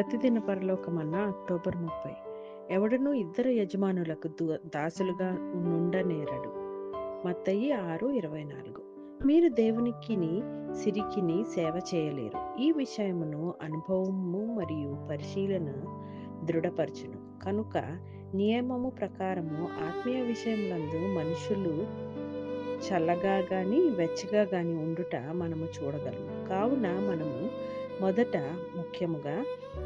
ప్రతిదిన పరలోకమన్న October ముప్పై. ఎవడనూ ఇద్దరు యజమానులకు దు- దాసులుగా నుండనేరడు. మత్తయి ఆరు ఇరవై నాలుగు. మీరు దేవునికిని సిరికిని సేవ చేయలేరు. ఈ విషయమును అనుభవము మరియు పరిశీలన దృఢపరచును. కనుక నియమము ప్రకారము ఆత్మీయ విషయములందు మనుషులు చల్లగా గాని వెచ్చగా గాని ఉండుట మనము చూడగలము. కావున మనము మొదట ముఖ్యముగా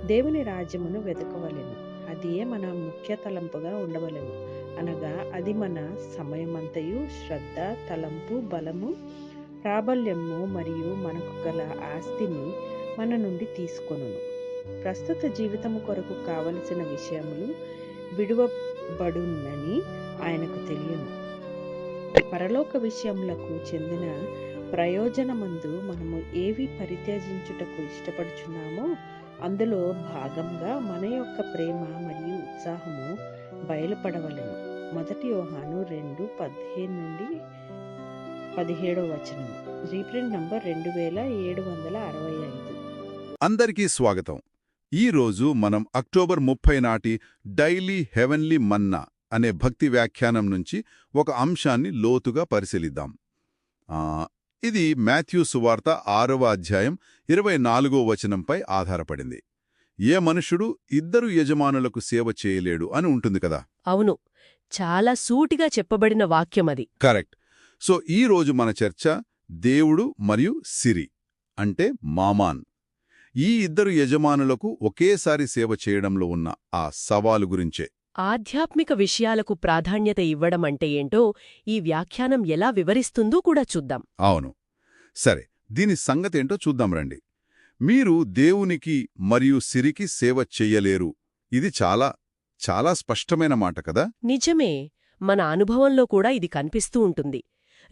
దేవుని రాజ్యమును వెతకవలెను. అది మన ముఖ్య తలంపుగా ఉండవలెను. అనగా అది మన సమయమంతయు శ్రద్ధ తలంపు బలము ప్రాబల్యము మరియు మనకు గల ఆస్తిని మన నుండి తీసుకొను ప్రస్తుత జీవితము కొరకు కావలసిన విషయములు విడువబడునని ఆయనకు తెలియను పరలోక విషయములకు చెందిన ప్రయోజనమందు మనము ఏవి పరిత్యజించుటకు ఇష్టపడుచున్నామో అందులో భాగంగా మన యొక్క ప్రేమ మరియు ఉత్సాహము బయలుపడవలను. మొదటి యోహాను రెండు పదిహేను నుండి పదిహేడో వచనము. రీప్రింట్ నంబర్ రెండు వేల ఏడు వందల అరవై ఐదు. అందరికీ స్వాగతం. ఈ రోజు మనం అక్టోబర్ ముప్పై నాటి డైలీ హెవెన్లీ మన్నా అనే భక్తి వ్యాఖ్యానం నుంచి ఒక అంశాన్ని లోతుగా పరిశీలిద్దాం. ఇది మాథ్యూ సువార్త ఆరవ అధ్యాయం ఇరవై నాలుగో వచనంపై ఆధారపడింది. ఏ మనుషుడు ఇద్దరు యజమానులకు సేవ చేయలేడు అని ఉంటుంది కదా? అవును. చాలా సూటిగా చెప్పబడిన వాక్యమది కరెక్ట్. సో ఈ రోజు మన చర్చ దేవుడు మరియు సిరి అంటే మామాన్. ఈ ఇద్దరు యజమానులకు ఒకేసారి సేవ చేయడంలో ఉన్న ఆ సవాలు గురించే. ఆధ్యాత్మిక విషయాలకు ప్రాధాన్యత ఇవ్వడం అంటే ఏంటో ఈ వ్యాఖ్యానం ఎలా వివరిస్తుందో కూడా చూద్దాం. అవును. సరే దీని సంగతేంటో చూద్దాం రండి. మీరు దేవునికి మరియు సిరికి సేవ చెయ్యలేరు. ఇది చాలా చాలా స్పష్టమైన మాట కదా? నిజమే. మన అనుభవంలో కూడా ఇది కనిపిస్తూ ఉంటుంది.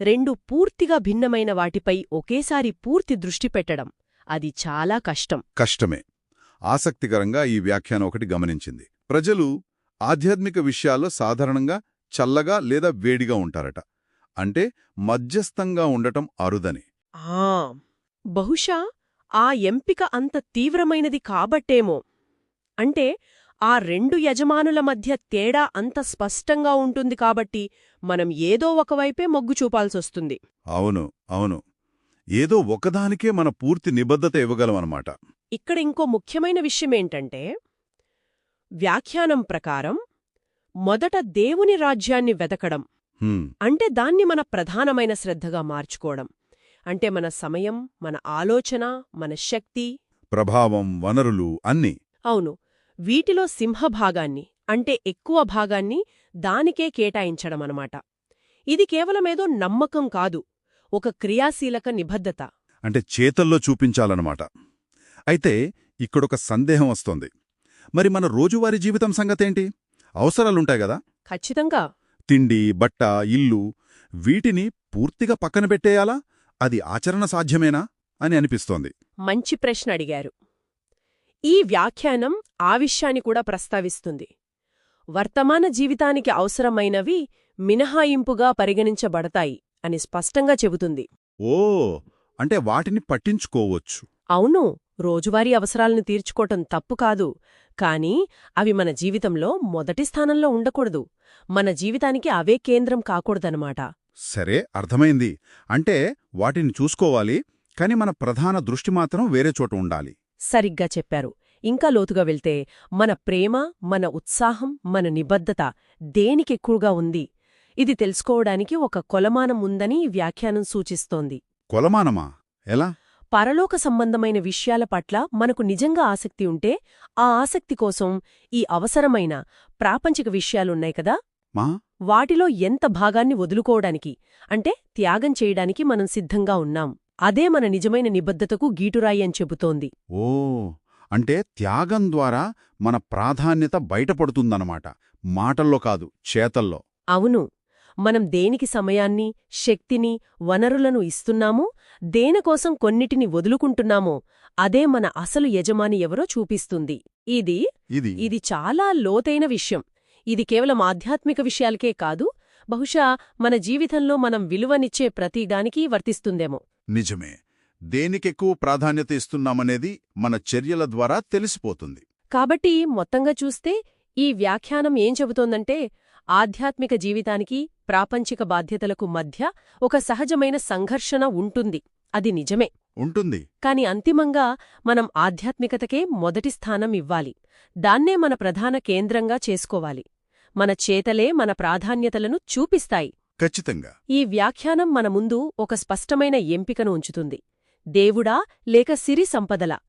రెండు పూర్తిగా భిన్నమైన వాటిపై ఒకేసారి పూర్తి దృష్టి పెట్టడం అది చాలా కష్టం. కష్టమే. ఆసక్తికరంగా ఈ వ్యాఖ్యానం ఒకటి గమనించింది. ప్రజలు ఆధ్యాత్మిక విషయాల్లో సాధారణంగా చల్లగా లేదా వేడిగా ఉంటారట. అంటే మధ్యస్థంగా ఉండటం అరుదని. ఆ! బహుశా ఆ ఎంపిక అంత తీవ్రమైనది కాబట్టేమో. అంటే ఆ రెండు యజమానుల మధ్య తేడా అంత స్పష్టంగా ఉంటుంది కాబట్టి మనం ఏదో ఒకవైపే మొగ్గు చూపాల్సొస్తుంది. అవును అవును. ఏదో ఒకదానికే మన పూర్తి నిబద్ధత ఇవ్వగలమన్నమాట ఇక్కడ ఇంకో ముఖ్యమైన విషయమేంటంటే వ్యాఖ్యానం ప్రకారం మొదట దేవుని రాజ్యాన్ని వెతకడం అంటే దాన్ని మన ప్రధానమైన శ్రద్ధగా మార్చుకోవడం. అంటే మన సమయం మన ఆలోచన మన శక్తి. ప్రభావం వనరులు అన్నీ. అవును. వీటిలో సింహభాగాన్ని అంటే ఎక్కువ భాగాన్ని దానికే కేటాయించడమనమాట. ఇది కేవలమేదో నమ్మకం కాదు. ఒక క్రియాశీలక నిబద్ధత. అంటే చేతల్లో చూపించాలన్నమాట అయితే ఇక్కడొక సందేహం వస్తోంది. మరి మన రోజువారీ జీవితం సంగతేంటి? అవసరాలుంటాయి గదా? ఖచ్చితంగా. తిండి బట్ట ఇల్లు వీటిని పూర్తిగా పక్కన పెట్టేయాలా? అది ఆచరణ సాధ్యమేనా? అని అనిపిస్తోంది. మంచి ప్రశ్న అడిగారు. ఈ వ్యాఖ్యానం ఆ విషయాన్ని కూడా ప్రస్తావిస్తుంది. వర్తమాన జీవితానికి అవసరమైనవి మినహాయింపుగా పరిగణించబడతాయి అని స్పష్టంగా చెబుతుంది. ఓ అంటే వాటిని పట్టించుకోవచ్చు. అవును. రోజువారీ అవసరాలను తీర్చుకోవటం తప్పు కాదు. కానీ అవి మన జీవితంలో మొదటి స్థానంలో ఉండకూడదు. మన జీవితానికి అవే కేంద్రం కాకూడదనమాట సరే అర్థమైంది. అంటే వాటిని చూసుకోవాలి కాని మన ప్రధాన దృష్టి మాత్రం వేరే చోట ఉండాలి. సరిగ్గా చెప్పారు. ఇంకా లోతుగా వెళ్తే మన ప్రేమ మన ఉత్సాహం మన నిబద్ధత దేనికెక్కువగా ఉంది? ఇది తెలుసుకోవడానికి ఒక కొలమానం ఉందని వ్యాఖ్యానం సూచిస్తోంది. కొలమానమా? ఎలా? పరలోక సంబంధమైన విషయాల పట్ల మనకు నిజంగా ఆసక్తి ఉంటే ఆ ఆసక్తి కోసం ఈ అవసరమైన ప్రాపంచిక విషయాలున్నాయి కదా? వాటిలో ఎంత భాగాన్ని వదులుకోవడానికి అంటే త్యాగం చేయడానికి మనం సిద్ధంగా ఉన్నాం. అదే మన నిజమైన నిబద్ధతకు గీటురాయి అని చెబుతోంది. ఓ! అంటే త్యాగం ద్వారా మన ప్రాధాన్యత బయటపడుతుందన్నమాట. మాటల్లో కాదు చేతల్లో. అవును. మనం దేనికి సమయాన్ని శక్తిని వనరులను ఇస్తున్నామో దేనికోసం కొన్నిటిని వదులుకుంటున్నామో అదే మన అసలు యజమాని ఎవరో చూపిస్తుంది. ఇది. ఇది చాలా లోతైన విషయం. ఇది కేవలం ఆధ్యాత్మిక విషయాలకే కాదు బహుశా మన జీవితంలో మనం విలువనిచ్చే ప్రతిదానికి వర్తిస్తుందేమో. నిజమే. దేనికెక్కువ ప్రాధాన్యత ఇస్తున్నామనేది మన చర్యల ద్వారా తెలిసిపోతుంది. కాబట్టి మొత్తంగా చూస్తే ఈ వ్యాఖ్యానం ఏం చెబుతోందంటే ఆధ్యాత్మిక జీవితానికి ప్రాపంచిక బాధ్యతలకు మధ్య ఒక సహజమైన సంఘర్షణ ఉంటుంది. అది నిజమే. ఉంటుంది. కాని అంతిమంగా మనం ఆధ్యాత్మికతకే మొదటి స్థానం ఇవ్వాలి. దాన్నే మన ప్రధాన కేంద్రంగా చేసుకోవాలి. మన చేతలే మన ప్రాధాన్యతలను చూపిస్తాయి. ఖచ్చితంగా. ఈ వ్యాఖ్యానం మన ముందు ఒక స్పష్టమైన ఎంపికను ఉంచుతుంది. దేవుడా లేక సిరి సంపదలా?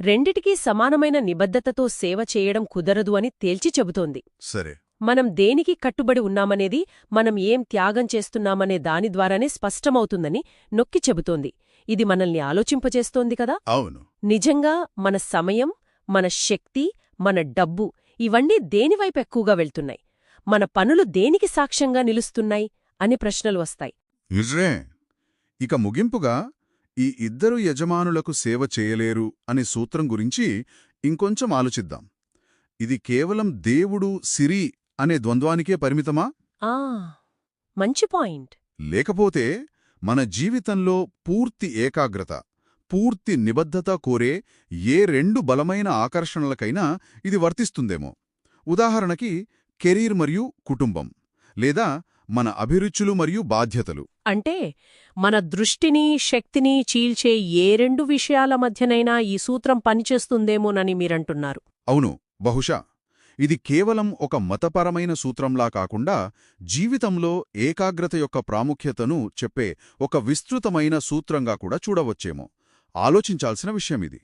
రెండిటికీ సమానమైన నిబద్ధతతో సేవ చేయడం కుదరదు అని తేల్చి చెబుతోంది. సరే. మనం దేనికి కట్టుబడి ఉన్నామనేది మనం ఏం త్యాగం చేస్తున్నామనే దాని ద్వారానే స్పష్టమవుతుందని నొక్కి చెబుతోంది. ఇది మనల్ని ఆలోచింపచేస్తోంది కదా? అవును. నిజంగా మన సమయం మన శక్తి మన డబ్బు ఇవన్నీ దేనివైపు ఎక్కువగా వెళ్తున్నాయి? మన పనులు దేనికి సాక్ష్యంగా నిలుస్తున్నాయి? అని ప్రశ్నలు వస్తాయి. ఇక ముగింపుగా ఈ ఇద్దరు యజమానులకు సేవ చేయలేరు అనే సూత్రం గురించి ఇంకొంచెం ఆలోచిద్దాం. ఇది కేవలం దేవుడు సిరి అనే ద్వంద్వానికే పరిమితమా? ఆ మంచి పాయింట్. లేకపోతే మన జీవితంలో పూర్తి ఏకాగ్రత పూర్తి నిబద్ధత కోరే ఏ రెండు బలమైన ఆకర్షణలకైనా ఇది వర్తిస్తుందేమో. ఉదాహరణకి కెరీర్ మరియు కుటుంబం లేదా మన అభిరుచులు మరియు బాధ్యతలు. అంటే మన దృష్టిని శక్తిని చీల్చే ఏ రెండు విషయాల మధ్యనైనా ఈ సూత్రం పనిచేస్తుందేమోనని మీరంటున్నారు. అవును బహుశా. ఇది కేవలం ఒక మతపరమైన సూత్రంలా కాకుండా జీవితంలో ఏకాగ్రత యొక్క ప్రాముఖ్యతను చెప్పే ఒక విస్తృతమైన సూత్రంగా కూడా చూడవచ్చేమో. ఆలోచించాల్సిన విషయమిది